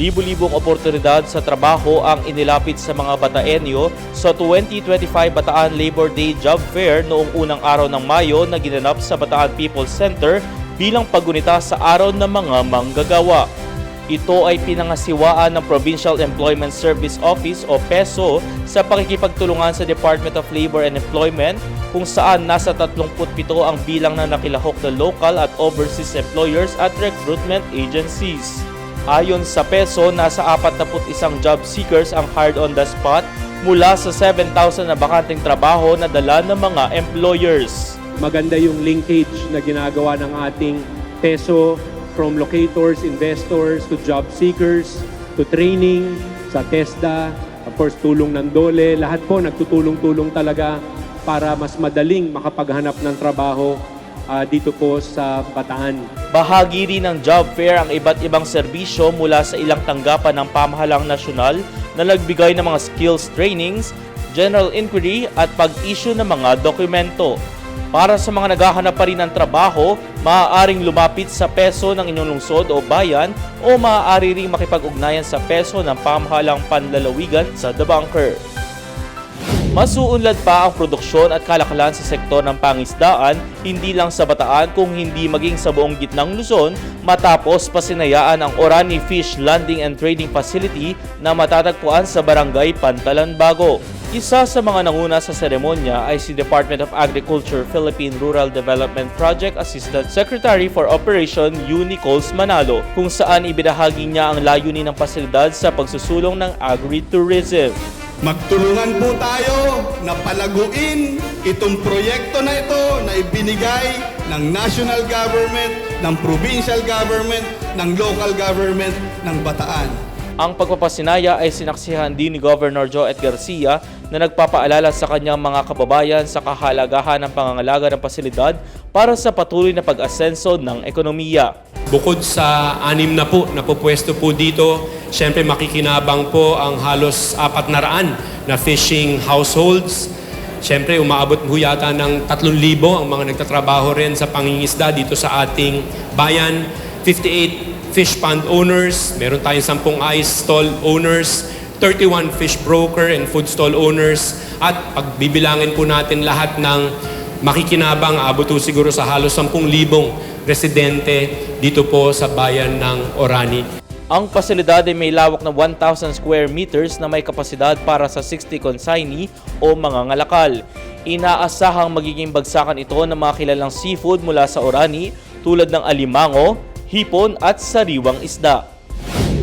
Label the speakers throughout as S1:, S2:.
S1: Libo-libong oportunidad sa trabaho ang inilapit sa mga Bataenyo sa 2025 Bataan Labor Day Job Fair noong unang araw ng Mayo na ginanap sa Bataan People's Center bilang paggunita sa araw ng mga manggagawa. Ito ay pinangasiwaan ng Provincial Employment Service Office o PESO sa pakikipagtulungan sa Department of Labor and Employment kung saan nasa 37 ang bilang na nakilahok na local at overseas employers at recruitment agencies. Ayon sa PESO, nasa 41 job seekers ang hired on the spot mula sa 7,000 na bakanteng trabaho na dala ng mga employers.
S2: maganda yung linkage na ginagawa ng ating peso from locators, investors, to job seekers, to training, sa TESDA, of course tulong ng DOLE, lahat po nagtutulong-tulong talaga para mas madaling makapaghanap ng trabaho ah, dito po sa Bataan.
S1: Bahagi rin ng job fair ang iba't ibang serbisyo mula sa ilang tanggapan ng pamahalang nasyonal na nagbigay ng mga skills trainings, general inquiry at pag-issue ng mga dokumento. Para sa mga naghahanap pa rin ng trabaho, maaaring lumapit sa peso ng inyong lungsod o bayan o maaari ring makipag-ugnayan sa peso ng pamahalang panlalawigan sa The Bunker. Masuunlad pa ang produksyon at kalakalan sa sektor ng pangisdaan, hindi lang sa Bataan kung hindi maging sa buong gitnang Luzon matapos pasinayaan ang Orani Fish Landing and Trading Facility na matatagpuan sa Barangay Pantalan Bago. Isa sa mga nanguna sa seremonya ay si Department of Agriculture Philippine Rural Development Project Assistant Secretary for Operation Unicols Manalo kung saan ibinahagi niya ang layunin ng pasilidad sa pagsusulong ng agritourism.
S3: Magtulungan po tayo na palaguin itong proyekto na ito na ibinigay ng national government, ng provincial government, ng local government ng Bataan.
S1: Ang pagpapasinaya ay sinaksihan din ni Governor Joet Garcia na nagpapaalala sa kanyang mga kababayan sa kahalagahan ng pangangalaga ng pasilidad para sa patuloy na pag-asenso ng ekonomiya.
S4: Bukod sa anim na po na pupwesto po dito, syempre makikinabang po ang halos apat na raan na fishing households. Syempre umaabot po yata ng 3,000 ang mga nagtatrabaho rin sa pangingisda dito sa ating bayan. 58 fish pond owners, meron tayong 10 ice stall owners, 31 fish broker and food stall owners, at pagbibilangin po natin lahat ng makikinabang, abot po siguro sa halos 10,000 residente dito po sa bayan ng Orani.
S1: Ang pasilidad ay may lawak na 1,000 square meters na may kapasidad para sa 60 consignee o mga ngalakal. Inaasahang magiging bagsakan ito ng mga kilalang seafood mula sa Orani tulad ng alimango, hipon at sariwang isda.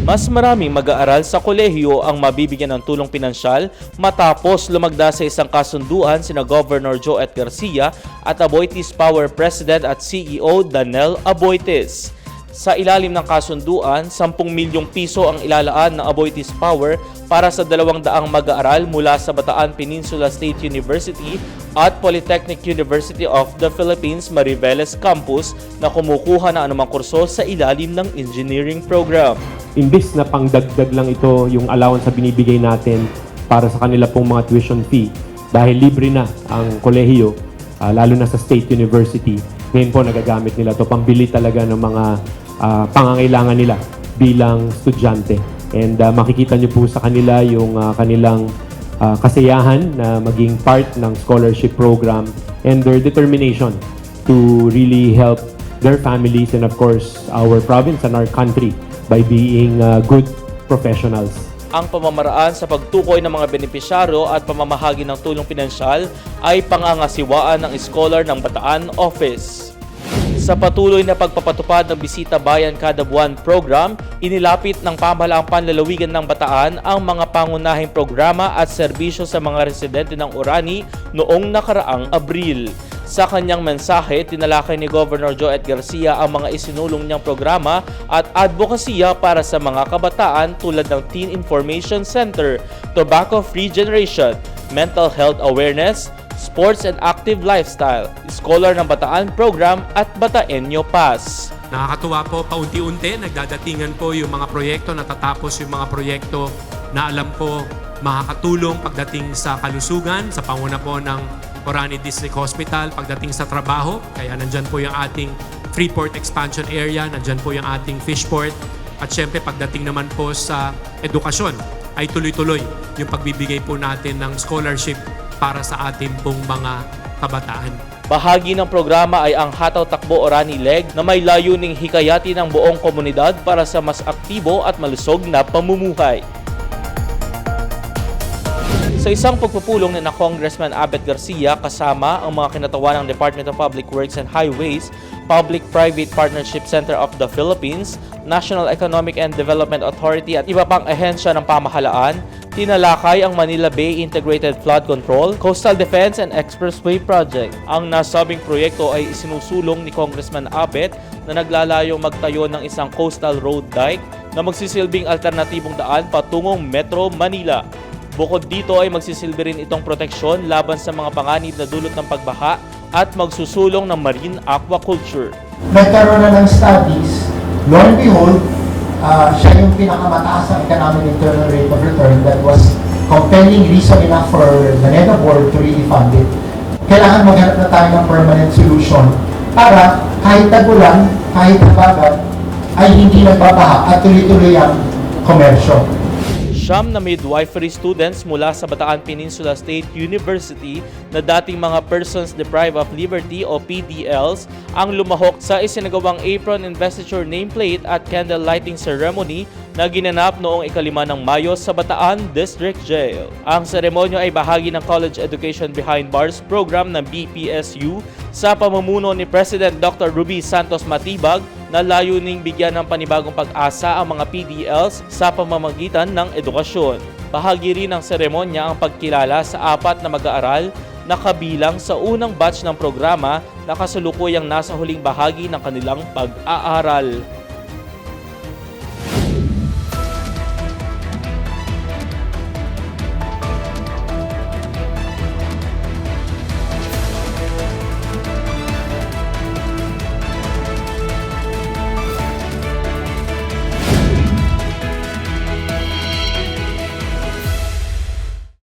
S1: Mas maraming mag-aaral sa kolehiyo ang mabibigyan ng tulong pinansyal matapos lumagda sa isang kasunduan sina Governor Joet Garcia at Aboitiz Power President at CEO Danel Aboitiz. Sa ilalim ng kasunduan, 10 milyong piso ang ilalaan ng Aboitiz Power para sa dalawang daang mag-aaral mula sa Bataan Peninsula State University at Polytechnic University of the Philippines Mariveles Campus na kumukuha ng anumang kurso sa ilalim ng engineering program.
S2: Imbis na pangdagdag lang ito yung allowance na binibigay natin para sa kanila pong mga tuition fee dahil libre na ang kolehiyo, ah, lalo na sa state university. Ngayon po nagagamit nila to pambili talaga ng mga ah, pangangailangan nila bilang estudyante. And ah, makikita niyo po sa kanila yung ah, kanilang ah, kasiyahan na maging part ng scholarship program and their determination to really help their families and of course our province and our country by being uh, good professionals.
S1: Ang pamamaraan sa pagtukoy ng mga benepisyaryo at pamamahagi ng tulong pinansyal ay pangangasiwaan ng Scholar ng Bataan Office. Sa patuloy na pagpapatupad ng Bisita Bayan Kada Buwan program, inilapit ng pamahalaang panlalawigan ng Bataan ang mga pangunahing programa at serbisyo sa mga residente ng Orani noong nakaraang Abril. Sa kanyang mensahe, tinalakay ni Governor Joet Garcia ang mga isinulong niyang programa at advokasya para sa mga kabataan tulad ng Teen Information Center, Tobacco Free Generation, Mental Health Awareness, Sports and Active Lifestyle, Scholar ng Bataan Program at Bataenyo Pass.
S4: Nakakatuwa po, paunti-unti, nagdadatingan po yung mga proyekto, natatapos yung mga proyekto na alam po makakatulong pagdating sa kalusugan, sa panguna po ng Orani District Hospital, pagdating sa trabaho. Kaya nandyan po yung ating Freeport Expansion Area, nandyan po yung ating Fishport. At syempre pagdating naman po sa edukasyon ay tuloy-tuloy yung pagbibigay po natin ng scholarship para sa ating pong mga kabataan.
S1: Bahagi ng programa ay ang Hataw Takbo Orani Leg na may layuning hikayati ng buong komunidad para sa mas aktibo at malusog na pamumuhay. Sa isang pagpupulong ni na Congressman Abet Garcia kasama ang mga kinatawan ng Department of Public Works and Highways, Public-Private Partnership Center of the Philippines, National Economic and Development Authority at iba pang ahensya ng pamahalaan, tinalakay ang Manila Bay Integrated Flood Control, Coastal Defense and Expressway Project. Ang nasabing proyekto ay isinusulong ni Congressman Abet na naglalayong magtayo ng isang coastal road dike na magsisilbing alternatibong daan patungong Metro Manila. Bukod dito ay magsisilbi rin itong proteksyon laban sa mga panganib na dulot ng pagbaha at magsusulong ng marine aquaculture.
S5: nagkaroon na ng studies, lo and behold, ah, siya yung pinakamataas ang economic internal rate of return that was compelling reason enough for the NEDA board to really fund it. Kailangan maghanap na tayo ng permanent solution para kahit tagulan, kahit habagat, ay hindi nagbabaha at tuloy-tuloy ang komersyo.
S1: Siyam na midwifery students mula sa Bataan Peninsula State University na dating mga Persons Deprived of Liberty o PDLs ang lumahok sa isinagawang apron investiture nameplate at candle lighting ceremony na ginanap noong ikalima ng Mayo sa Bataan District Jail. Ang seremonyo ay bahagi ng College Education Behind Bars program ng BPSU sa pamumuno ni President Dr. Ruby Santos Matibag na layuning bigyan ng panibagong pag-asa ang mga PDLs sa pamamagitan ng edukasyon. Bahagi rin ng seremonya ang pagkilala sa apat na mag-aaral na kabilang sa unang batch ng programa na kasalukuyang nasa huling bahagi ng kanilang pag-aaral.